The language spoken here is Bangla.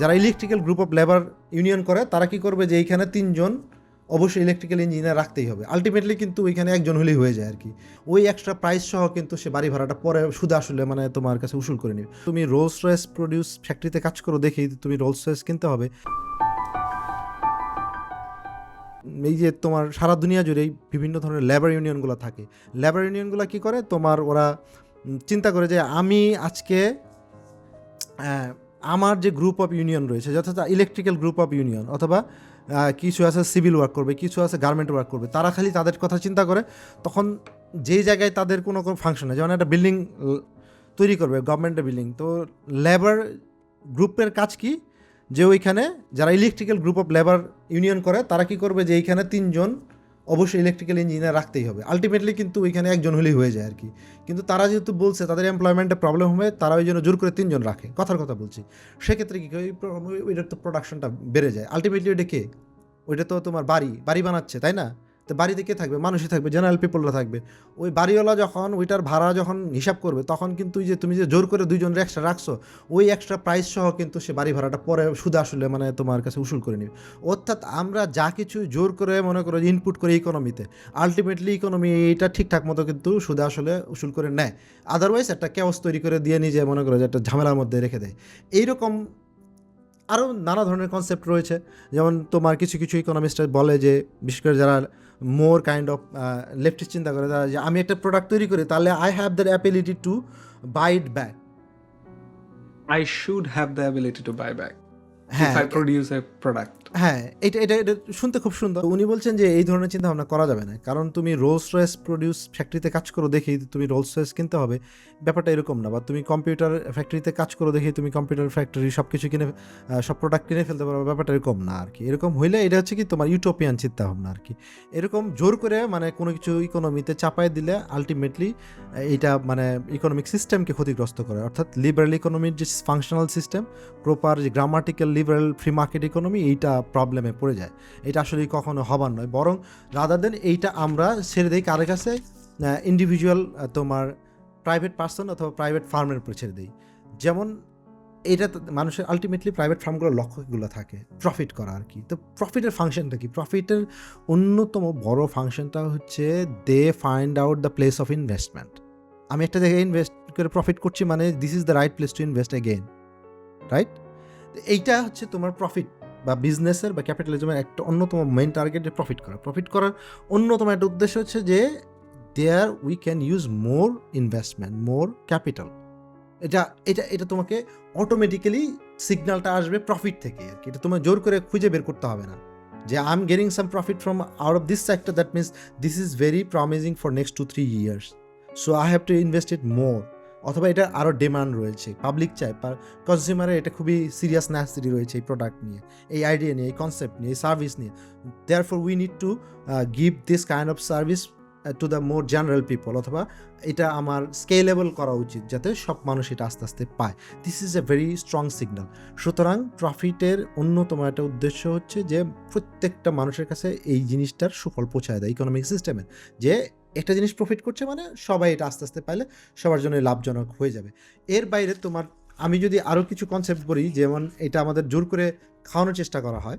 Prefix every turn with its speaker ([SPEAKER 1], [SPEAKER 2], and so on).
[SPEAKER 1] যারা electrical group of labour union করে, তারা কি করবে যে এইখানে তিনজন অবশ্যই ইলেকট্রিক্যাল ইঞ্জিনিয়ার রাখতেই হবে। আলটিমেটলি কিন্তু ওইখানে একজন হলেই হয়ে যায় আর কি ওই এক্সট্রা প্রাইস সহ কিন্তু সে বাড়ি ভাড়াটা পরে শুধু আসলে মানে তোমার কাছে উসুল করে নিবে। তুমি রোলস রয়েস প্রডিউস ফ্যাক্টরিতে কাজ করো, দেখেই তুমি রোলস রয়েস কিনতে হবে। এই যে তোমার সারা দুনিয়া জুড়েই বিভিন্ন ধরনের লেবার ইউনিয়নগুলো থাকে। লেবার ইউনিয়নগুলো কি করে? তোমার ওরা চিন্তা করে যে আমি আজকে আমার যে গ্রুপ অফ ইউনিয়ন রয়েছে যথাযথ ইলেকট্রিক্যাল গ্রুপ অফ ইউনিয়ন অথবা কিছু আছে সিভিল ওয়ার্ক করবে, কিছু আছে গার্মেন্ট ওয়ার্ক করবে, তারা খালি তাদের কথা চিন্তা করে, তখন যেই জায়গায় তাদের কোনো কোনো ফাংশন হয়, যেমন একটা বিল্ডিং তৈরি করবে গভর্নমেন্টের বিল্ডিং তো লেবার গ্রুপের কাজ কি? যে ওইখানে যারা electrical group of labour union করে, তারা কি করবে? যে এইখানে তিনজন অবশ্যই ইলেকট্রিক্যাল ইঞ্জিনিয়ার রাখতেই হবে। আলটিমেটলি কিন্তু ওইখানে একজন হলেই হয়ে যায় আর কি কিন্তু তারা যেহেতু বলছে তাদের এমপ্লয়মেন্টে প্রবলেম হবে, তারা ওই জন্য জোর করে তিনজন রাখে। কথার কথা বলছি। সেক্ষেত্রে কি ওই ওইটার তো প্রোডাকশনটা বেড়ে যায়। আলটিমেটলি ওইটা কে? ওইটা তো তোমার বাড়ি বাড়ি বানাচ্ছে, তাই না? তো বাড়িতে কে থাকবে? মানুষই থাকবে জেনারেল পিপলরা থাকবে। ওই বাড়িওয়ালা যখন, ওইটার ভাড়া যখন হিসাব করবে, তখন কিন্তু যে তুমি যে জোর করে দুইজন এক্সট্রা রাখছো, ওই এক্সট্রা প্রাইস সহ কিন্তু সে বাড়ি ভাড়াটা পরে সুদ আসলে মানে তোমার কাছে উসুল করে নেবে। অর্থাৎ আমরা যা কিছু জোর করে মনে করো ইনপুট করে ইকোনমিতে আলটিমেটলি ইকোনমি এটা ঠিকঠাক মতো কিন্তু সুদ আসলে উসুল করে নেয়। আদারওয়াইজ একটা ক্যাওস তৈরি করে দিয়ে নিজে মনে করো যে একটা ঝামেলার মধ্যে রেখে দেয়। এইরকম আরও নানা ধরনের কনসেপ্ট রয়েছে যেমন তোমার কিছু কিছু ইকোনমিস্ট বলে যে বিশেষ করে যারা মোর কাইন্ড অফ লেফটিস্ট চিন্তা করে তারা যে আমি একটা প্রোডাক্ট তৈরি করি তাহলে I have the ability to buy it back
[SPEAKER 2] I should have the ability to buy back
[SPEAKER 1] হ্যাঁ
[SPEAKER 2] প্রোডিউস আর প্রোডাক্ট.
[SPEAKER 1] হ্যাঁ এটা এটা এটা শুনতে খুব সুন্দর। উনি বলছেন যে এই ধরনের চিন্তা ভাবনা করা যাবে না। কারণ তুমি রোলস রয়েস প্রডিউস ফ্যাক্টরিতে কাজ করো দেখেই তুমি রোলস রয়েস কিনতে হবে। ব্যাপারটা এরকম না। বা তুমি কম্পিউটার ফ্যাক্টরিতে কাজ করো দেখেই তুমি কম্পিউটার ফ্যাক্টরি সব কিছু কিনে সব প্রোডাক্ট কিনে ফেলতে পারো ব্যাপারটা এরকম না আর কি। এরকম হইলে এটা হচ্ছে কি তোমার ইউটোপিয়ান চিন্তা ভাবনা আর কি। এরকম জোর করে মানে কোনো কিছু ইকোনমিতে চাপায় দিলে আলটিমেটলি এটা মানে ইকোনমিক সিস্টেমকে ক্ষতিগ্রস্ত করে। অর্থাৎ লিবারেল ইকোনমির যে ফাংশনাল সিস্টেম প্রপার যে grammatical liberal free market economy এইটা প্রবলেমে পড়ে যায়। এটা আসলে কখনো হবার নয়। বরং রাদার দেন এইটা আমরা ছেড়ে দিই কারের কাছে ইন্ডিভিজুয়াল তোমার প্রাইভেট পার্সন অথবা প্রাইভেট ফার্মের উপর ছেড়ে দিই। যেমন এটা মানুষের আলটিমেটলি প্রাইভেট ফার্মগুলোর লক্ষ্যগুলো থাকে প্রফিট করা আর কি। তো প্রফিটের ফাংশনটা কি? প্রফিটের অন্যতম বড় ফাংশনটা হচ্ছে they find out the place of investment আমি একটা জায়গায় ইনভেস্ট করে প্রফিট করছি মানে this is the right place to invest again right এইটা হচ্ছে তোমার প্রফিট বা বিজনেসের বা ক্যাপিটালিজমের একটা অন্যতম মেইন টার্গেট প্রফিট করা। প্রফিট করার অন্যতম একটা উদ্দেশ্য হচ্ছে যে there we can use more investment more capital এটা এটা এটা তোমাকে অটোমেটিক্যালি সিগন্যালটা আসবে প্রফিট থেকে আর কি। এটা তোমার জোর করে খুঁজে বের করতে হবে না। যে I am getting some profit from out of this sector that means this is very promising for next two three years so I have to invest it more অথবা এটা আরও ডিমান্ড রয়েছে পাবলিক চাই চায় কনজিউমারের এটা খুবই সিরিয়াস ন্যাসিটি রয়েছে এই প্রোডাক্ট নিয়ে, এই আইডিয়া নিয়ে, এই কনসেপ্ট নিয়ে, এই সার্ভিস নিয়ে। Therefore we need to give this kind of service to the more general people অথবা এটা আমার স্কেলেবল করা উচিত যাতে সব মানুষ এটা আস্তে আস্তে পায়। This is a very strong signal সুতরাং প্রফিটের অন্যতম একটা উদ্দেশ্য হচ্ছে যে প্রত্যেকটা মানুষের কাছে এই জিনিসটার সুফল পৌঁছায় দেয় ইকোনমিক সিস্টেমের যে একটা জিনিস প্রফিট করছে মানে সবাই এটা আস্তে আস্তে পাইলে সবার জন্য লাভজনক হয়ে যাবে। এর বাইরে তোমার, আমি যদি আরও কিছু কনসেপ্ট করি, যেমন এটা আমাদের জোর করে খাওয়ানোর চেষ্টা করা হয়